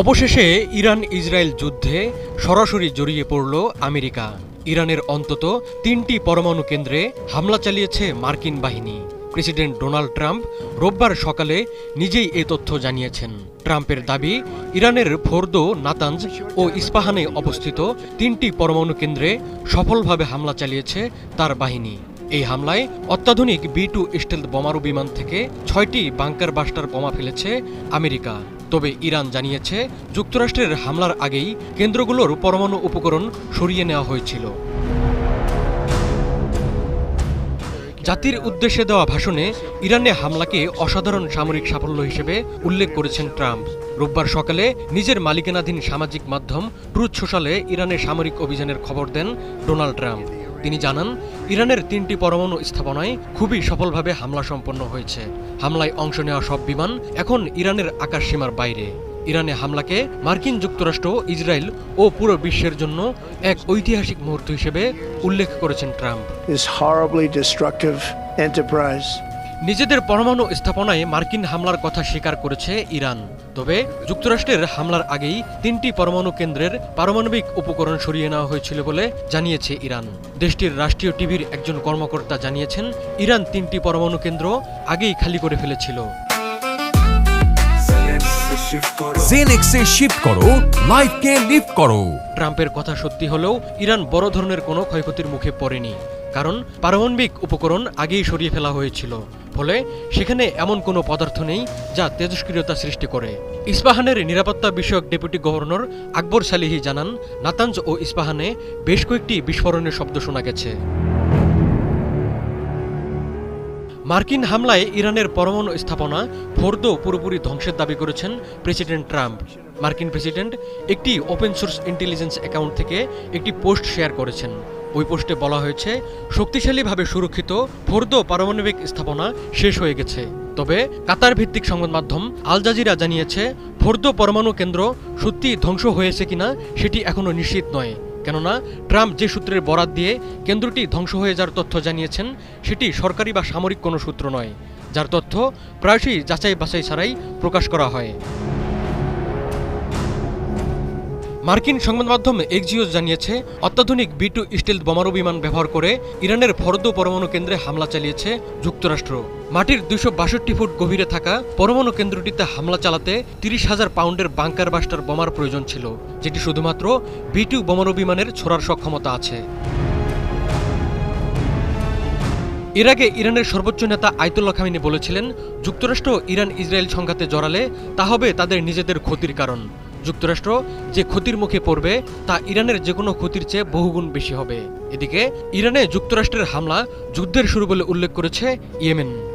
অবশেষে Iran Israel যুদ্ধে সরাসরি জড়িয়ে পড়ল আমেরিকা। ইরানের অন্তত তিনটি পরমাণু কেন্দ্রে হামলা চালিয়েছে মার্কিন বাহিনী। প্রেসিডেন্ট ডোনাল্ড ট্রাম্প রোববার সকালে নিজেই এ তথ্য জানিয়েছেন। ট্রাম্পের দাবি, ইরানের ফোর্দো নাতাঞ্জ ও ইস্পাহানে অবস্থিত তিনটি পরমাণু কেন্দ্রে সফলভাবে হামলা চালিয়েছে তার বাহিনী। এই হামলায় অত্যাধুনিক বি টু স্টেলথ বোমারু বিমান থেকে ছয়টি বাংকার বাস্টার বোমা ফেলেছে আমেরিকা। তবে ইরান জানিয়েছে, যুক্তরাষ্ট্রের হামলার আগেই কেন্দ্রগুলোর পরমাণু উপকরণ সরিয়ে নেওয়া হয়েছিল। জাতির উদ্দেশ্যে দেওয়া ভাষণে ইরানে হামলাকে অসাধারণ সামরিক সাফল্য হিসেবে উল্লেখ করেছেন ট্রাম্প। রোববার সকালে নিজের মালিকানাধীন সামাজিক মাধ্যম ট্রুথ সোশ্যালে ইরানের সামরিক অভিযানের খবর দেন ডোনাল্ড ট্রাম্প। তিনি জানান, ইরানের তিনটি পরমাণু স্থাপনায় খুবই সফলভাবে হামলা সম্পন্ন হয়েছে। হামলায় অংশ নেওয়া সব বিমান এখন ইরানের আকাশ সীমার বাইরে। ইরানে হামলাকে মার্কিন যুক্তরাষ্ট্র, ইসরায়েল ও পুরো বিশ্বের জন্য এক ঐতিহাসিক মুহূর্ত হিসেবে উল্লেখ করেছেন ট্রাম্প। নিজেদের পরমাণু স্থাপনায় মার্কিন হামলার কথা স্বীকার করেছে ইরান। তবে যুক্তরাষ্ট্রের হামলার আগেই তিনটি পরমাণু কেন্দ্রের পারমাণবিক উপকরণ সরিয়ে নেওয়া হয়েছিল বলে জানিয়েছে ইরান। দেশটির রাষ্ট্রীয় টিভির একজন কর্মকর্তা জানিয়েছেন ইরান তিনটি পরমাণু কেন্দ্র আগেই খালি করে ফেলেছিল। জেনেক্সে শিফট করো লাইফকে লিফট করো। ট্রাম্পের কথা সত্যি হলেও ইরান বড় ধরনের কোনো ক্ষয়ক্ষতির মুখে পড়েনি। কারণ পারমাণবিক উপকরণ আগেই সরিয়ে ফেলা হয়েছিল, ফলে সেখানে এমন কোনো পদার্থ নেই যা তেজস্ক্রিয়তা সৃষ্টি করে। ইস্পাহানের নিরাপত্তা বিষয়ক ডেপুটি গভর্নর আকবর সালিহি জানান, নাতাঞ্জ ও ইস্পাহানে বেশ কয়েকটি বিস্ফোরণের শব্দ শোনা গেছে। মার্কিন হামলায় ইরানের পরমাণু স্থাপনা ফোর্দো পুরোপুরি ধ্বংসের দাবি করেছেন প্রেসিডেন্ট ট্রাম্প। মার্কিন প্রেসিডেন্ট একটি ওপেন সোর্স ইন্টেলিজেন্স অ্যাকাউন্ট থেকে একটি পোস্ট শেয়ার করেছেন। ওই পোস্টে বলা হয়েছে, শক্তিশালীভাবে সুরক্ষিত ফোর্দো পারমাণবিক স্থাপনা শেষ হয়ে গেছে। তবে কাতার ভিত্তিক সংবাদ মাধ্যম আল জাজিরা জানিয়েছে, ফোর্দো পরমাণু কেন্দ্র সত্যি ধ্বংস হয়েছে কিনা সেটি এখনও নিশ্চিত নয়। কেননা, ট্রাম্প যে সূত্রের বরাত দিয়ে কেন্দ্রটি ধ্বংস হয়ে যাওয়ার তথ্য জানিয়েছেন, সেটি সরকারি বা সামরিক কোনো সূত্র নয়, যার তথ্য প্রায়শই যাচাই বাছাই ছাড়াই প্রকাশ করা হয়। মার্কিন সংবাদ মাধ্যম এক্সিওস জানিয়েছে, অত্যাধুনিক বি টু স্টিল বোমারু বিমান ব্যবহার করে ইরানের ফরদ পরমাণু কেন্দ্রে হামলা চালিয়েছে যুক্তরাষ্ট্র। মাটির দুশো বাষট্টি ফুট গভীরে থাকা পরমাণু কেন্দ্রটিতে হামলা চালাতে তিরিশ হাজার পাউন্ডের বাংকার বাস্টার বোমার প্রয়োজন ছিল, যেটি শুধুমাত্র বি টু বোমারু বিমানের ছোড়ার সক্ষমতা আছে। এর আগে ইরানের সর্বোচ্চ নেতা আয়তুল্লাহ খামিনি বলেছিলেন, যুক্তরাষ্ট্র ইরান ইসরায়েল সংঘাতে জড়ালে তা হবে তাদের নিজেদের ক্ষতির কারণ। যুক্তরাষ্ট্র যে ক্ষতির মুখে পড়বে, তা ইরানের যে কোনো ক্ষতির চেয়ে বহুগুণ বেশি হবে। এদিকে, ইরানে যুক্তরাষ্ট্রের হামলা যুদ্ধের শুরু বলে উল্লেখ করেছে ইয়েমেন।